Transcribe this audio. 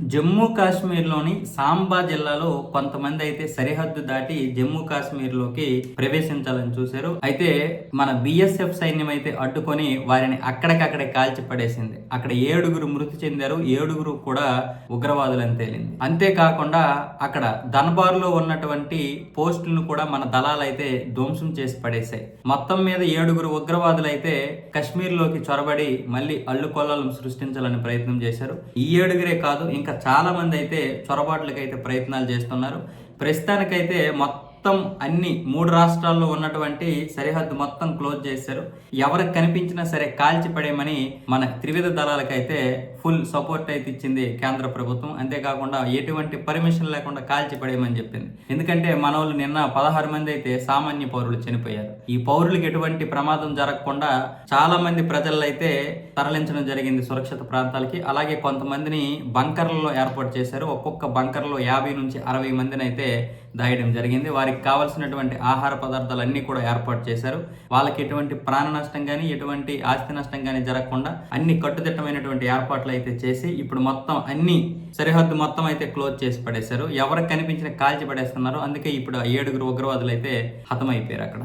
జమ్మూ కాశ్మీర్లోని సాంబా జిల్లాలో కొంతమంది అయితే సరిహద్దు దాటి జమ్మూ కాశ్మీర్లోకి ప్రవేశించాలని చూశారు. అయితే మన బిఎస్ఎఫ్ సైన్యం అయితే అడ్డుకొని వారిని అక్కడికక్కడే కాల్చి పడేసింది అక్కడ ఏడుగురు మృతి చెందారు. ఏడుగురు కూడా ఉగ్రవాదులని తేలింది. అంతేకాకుండా అక్కడ ధన్బార్లో ఉన్నటువంటి పోస్టులను కూడా మన దళాలు అయితే ధ్వంసం చేసి పడేశాయి. మొత్తం మీద ఏడుగురు ఉగ్రవాదులు అయితే కశ్మీర్లోకి చొరబడి మళ్ళీ అల్లుకొల్లాలను సృష్టించాలని ప్రయత్నం చేశారు. ఈ ఏడుగురే కాదు ఇంకా చాలామంది అయితే చొరబాట్లకైతే ప్రయత్నాలు చేస్తున్నారు. ప్రస్తుతానికైతే మొత్తం మొత్తం అన్ని మూడు రాష్ట్రాల్లో ఉన్నటువంటి సరిహద్దు మొత్తం క్లోజ్ చేశారు. ఎవరికి కనిపించినా సరే కాల్చి పడేయమని మన త్రివిధ దళాలకైతే ఫుల్ సపోర్ట్ అయితే ఇచ్చింది కేంద్ర ప్రభుత్వం. అంతేకాకుండా ఎటువంటి పర్మిషన్ లేకుండా కాల్చి పడేయమని చెప్పింది. ఎందుకంటే మన వాళ్ళు నిన్న పదహారు మంది అయితే సామాన్య పౌరులు చనిపోయారు. ఈ పౌరులకు ఎటువంటి ప్రమాదం జరగకుండా చాలా మంది ప్రజలైతే తరలించడం జరిగింది సురక్షిత ప్రాంతాలకి. అలాగే కొంతమందిని బంకర్లలో ఏర్పాటు చేశారు. ఒక్కొక్క బంకర్లో యాభై నుంచి అరవై మందిని అయితే దాయడం జరిగింది. వారికి కావాల్సినటువంటి ఆహార పదార్థాలు కూడా ఏర్పాటు చేశారు. వాళ్ళకి ఎటువంటి ప్రాణ నష్టం కానీ ఎటువంటి ఆస్తి నష్టం కానీ జరగకుండా అన్ని కట్టుదిట్టమైనటువంటి ఏర్పాట్లు అయితే చేసి ఇప్పుడు మొత్తం అన్ని సరిహద్దు మొత్తం అయితే క్లోజ్ చేసి పడేశారు. ఎవరికి కనిపించిన కాల్చి పడేస్తున్నారు. అందుకే ఇప్పుడు ఏడుగురు ఉగ్రవాదులు అయితే హతమైపోయారు అక్కడ.